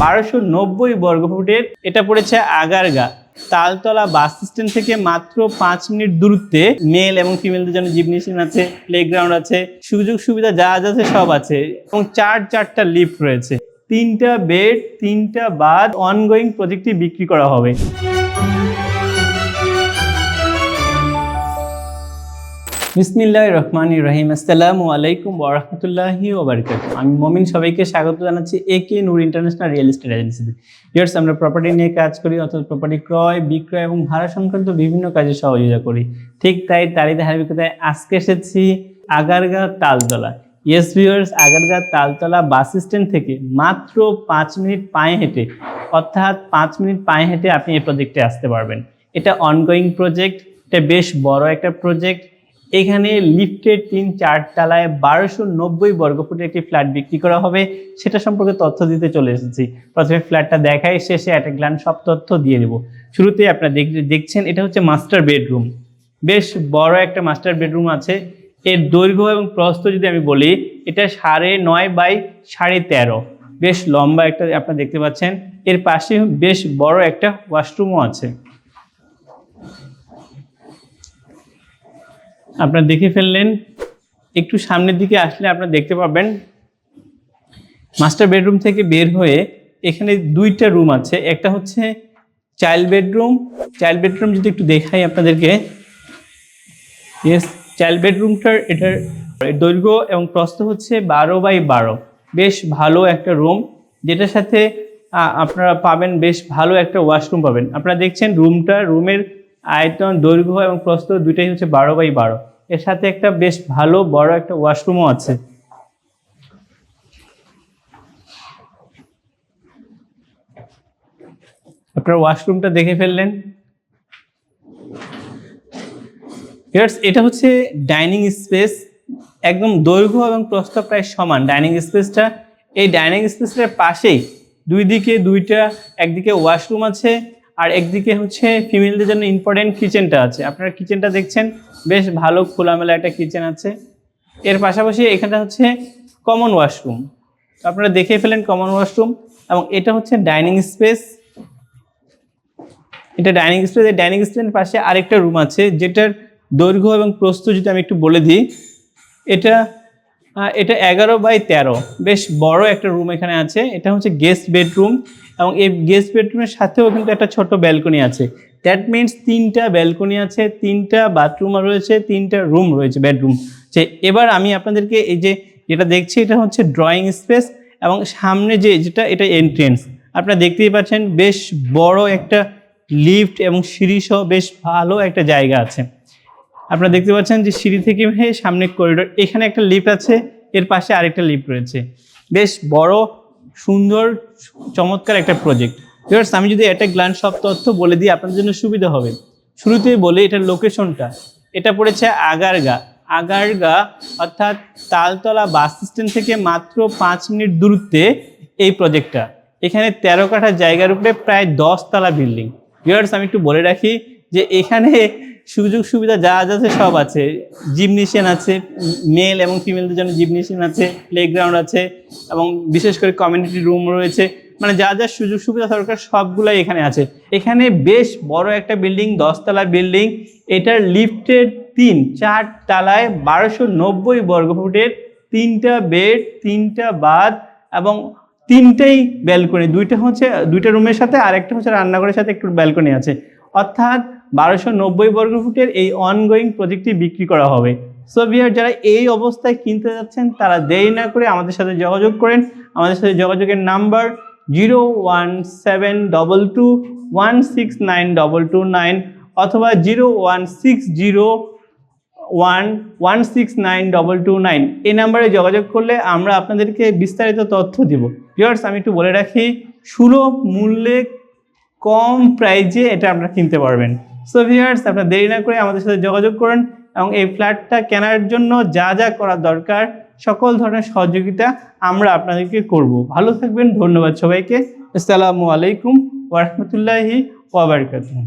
বারোশো নব্বই বর্গফুটের এটা পড়েছে আগারগা। তালতলা বাস স্ট্যান্ড থেকে মাত্র পাঁচ মিনিট দূরত্বে মেল এবং ফিমেলদের জন্য জিমনেশিয়াম আছে প্লেগ্রাউন্ড আছে, সুযোগ সুবিধা যা যা আছে সব আছে, এবং চার চারটা লিফট রয়েছে। তিনটা বেড তিনটা বাদ অনগোয়িং প্রজেক্টটি বিক্রি করা হবে। বিসমিল্লাহ রহমান রহিম। আসসালামু আলাইকুম ওরহমতুল্লাহি ওবরকাত আমি মমিন, সবাইকে স্বাগত জানাচ্ছি A K Noor international real estate এজেন্সিতে ইয়ার্স আমরা প্রপার্টি নিয়ে কাজ করি, অর্থাৎ প্রপার্টি ক্রয়, বিক্রয় এবং ভাড়া সংক্রান্ত বিভিন্ন কাজে সহযোগিতা করি। ঠিক তাই তারই ধারাবাহিকতায় আজকে এসেছি Agargaon Taltala. Yes viewers Agargaon Taltala bus stand থেকে মাত্র পাঁচ মিনিট পায়ে হেঁটে, অর্থাৎ পাঁচ মিনিট পায়ে হেঁটে আপনি এই প্রজেক্টে আসতে পারবেন। এটা অনগোয়িং প্রজেক্ট এটা বেশ বড় একটা প্রজেক্ট এখানে লিফটের তিন চার তলায় বারোশো নব্বই বর্গফুটের একটি ফ্ল্যাট বিক্রি করা হবে। সেটা সম্পর্কে তথ্য দিতে চলে এসেছি। প্রথমে ফ্ল্যাটটা দেখাই শেষে একটা গ্লান সব তথ্য দিয়ে দেবো শুরুতে আপনারা দেখ- দেখছেন, এটা হচ্ছে মাস্টার বেডরুম বেশ বড় একটা মাস্টার বেডরুম আছে। এর দৈর্ঘ্য এবং প্রস্থ যদি আমি বলি, এটা সাড়ে নয় বাই সাড়ে তেরো। বেশ লম্বা একটা, আপনারা দেখতে পাচ্ছেন। এর পাশে বেশ বড় একটা ওয়াশরুমও আছে। আপনারা দেখে ফেললেন। একটু সামনের দিকে আসলে আপনারা দেখতে পাবেন। মাস্টার বেডরুম থেকে বের হয়ে এখানে দুইটা রুম আছে। একটা হচ্ছে চাইল্ড বেডরুম। চাইল্ড বেডরুম যদি একটু দেখাই আপনাদেরকে। ইয়েস চাইল্ড বেডরুমটার এটার দৈর্ঘ্য এবং প্রস্থ হচ্ছে বারো বাই বারো। বেশ ভালো একটা রুম। যেটার সাথে আপনারা পাবেন বেশ ভালো একটা ওয়াশরুম পাবেন। আপনারা দেখছেন রুমটা, রুমের আয়তন, দৈর্ঘ্য এবং প্রস্থ দুইটাই হচ্ছে বারো বাই বারো। এর সাথে একটা বেশ ভালো, বড় একটা ওয়াশরুমও আছে। আপনারা ওয়াশরুমটা দেখে ফেললেন। এটা হচ্ছে ডাইনিং স্পেস। একদম দৈর্ঘ্য এবং প্রস্থ প্রায় সমান। ডাইনিং স্পেসটা, এই ডাইনিং স্পেসটার পাশেই দুই দিকে দুইটা, একদিকে ওয়াশরুম আছে। আর একদিকে হচ্ছে ফিমেলদের জন্য ইম্পর্টেন্ট কিচেনটা আছে। আপনারা কিচেনটা দেখছেন, বেশ ভালো খোলামেলা একটা কিচেন আছে। এর পাশাপাশি এখানটা হচ্ছে কমন ওয়াশরুম আপনারা দেখে ফেলেন কমন ওয়াশরুম এবং এটা হচ্ছে ডাইনিং স্পেস এটা ডাইনিং স্পেস এই ডাইনিং স্পেসের পাশে আরেকটা রুম আছে, যেটার দৈর্ঘ্য এবং প্রস্থ যদি আমি একটু বলে দিই, এটা এটা এগারো বাই তেরো। বেশ বড় একটা রুম এখানে আছে। এটা হচ্ছে গেস্ট বেডরুম এবং এই গেস্ট বেডরুমের সাথেও কিন্তু একটা ছোট ব্যালকনি আছে। দ্যাট মিনস তিনটা ব্যালকনি আছে, তিনটা বাথরুম রয়েছে, তিনটা রুম রয়েছে বেডরুম যে এবার আমি আপনাদেরকে এই যে যেটা দেখছি, এটা হচ্ছে ড্রয়িং স্পেস এবং সামনে যে যেটা, এটা এন্ট্রেন্স আপনারা দেখতেই পাচ্ছেন বেশ বড় একটা লিফট এবং সিঁড়ি সহ বেশ ভালো একটা জায়গা আছে। আপনারা দেখতে পাচ্ছেন যে সিঁড়ি থেকে সামনে করিডোর এখানে একটা লিফট আছে, এর পাশে আরেকটা লিফট রয়েছে। বেশ বড় সুন্দর, চমৎকার একটা প্রজেক্ট ভিউয়ার্স আমি যদি একটা গ্লান সব তথ্য বলে দিই, আপনাদের জন্য সুবিধা হবে। শুরুতেই বলি, এটার লোকেশনটা এটা পড়েছে আগারগা। আগারগা, অর্থাৎ তালতলা বাস স্ট্যান্ড থেকে মাত্র পাঁচ মিনিট দূরত্বে এই প্রজেক্টটা এখানে তেরো কাঠা জায়গার উপরে প্রায় দশ তলা বিল্ডিং ভিউয়ার্স আমি একটু বলে রাখি যে এখানে সুযোগ সুবিধা যা আছে সব আছে। জিমনেশিয়ান আছে, মেল এবং ফিমেলদের জন্য জিমনেশিয়ান আছে প্লেগ্রাউন্ড আছে এবং বিশেষ করে কমিউনিটি রুম রয়েছে। মানে যা যা সুযোগ সুবিধা সরকার সবগুলাই এখানে আছে। এখানে বেশ বড় একটা বিল্ডিং দশতলা বিল্ডিং এটার লিফটের তিন, চার তলায় বারোশো নব্বই বর্গফুটের তিনটা বেড তিনটা বাথ এবং তিনটেই ব্যালকনি দুইটা হচ্ছে, দুইটা রুমের সাথে আরেকটা হচ্ছে রান্নাঘরের সাথে একটু ব্যালকনি আছে। অর্থাৎ বারোশো নব্বই বর্গফুটের এই অনগোয়িং প্রজেক্টটি বিক্রি করা হবে। সো বিহার যারা এই অবস্থায় কিনতে যাচ্ছেন, তারা দেরি না করে আমাদের সাথে যোগাযোগ করেন। আমাদের সাথে যোগাযোগের number zero one seven double two one six nine double two nine অথবা zero one six zero one one six nine double two nine এই নাম্বারে যোগাযোগ করলে আমরা আপনাদেরকে বিস্তারিত তথ্য দিব। ভিউয়ার্স আমি একটু বলে রাখি, সুলভ মূল্যে কম প্রাইজে এটা আপনারা কিনতে পারবেন। সো ভিউয়ার্স আপনারা দেরি না করে আমাদের সাথে যোগাযোগ করুন এবং এই ফ্ল্যাটটা কেনার জন্য যা যা করা দরকার, সকল ধরনের সহযোগিতা আমরা আপনাদেরকে করব। ভালো থাকবেন, ধন্যবাদ সবাইকে। আসসালামু আলাইকুম ওরহমতুল্লাহি ওয়াবারকাতুহ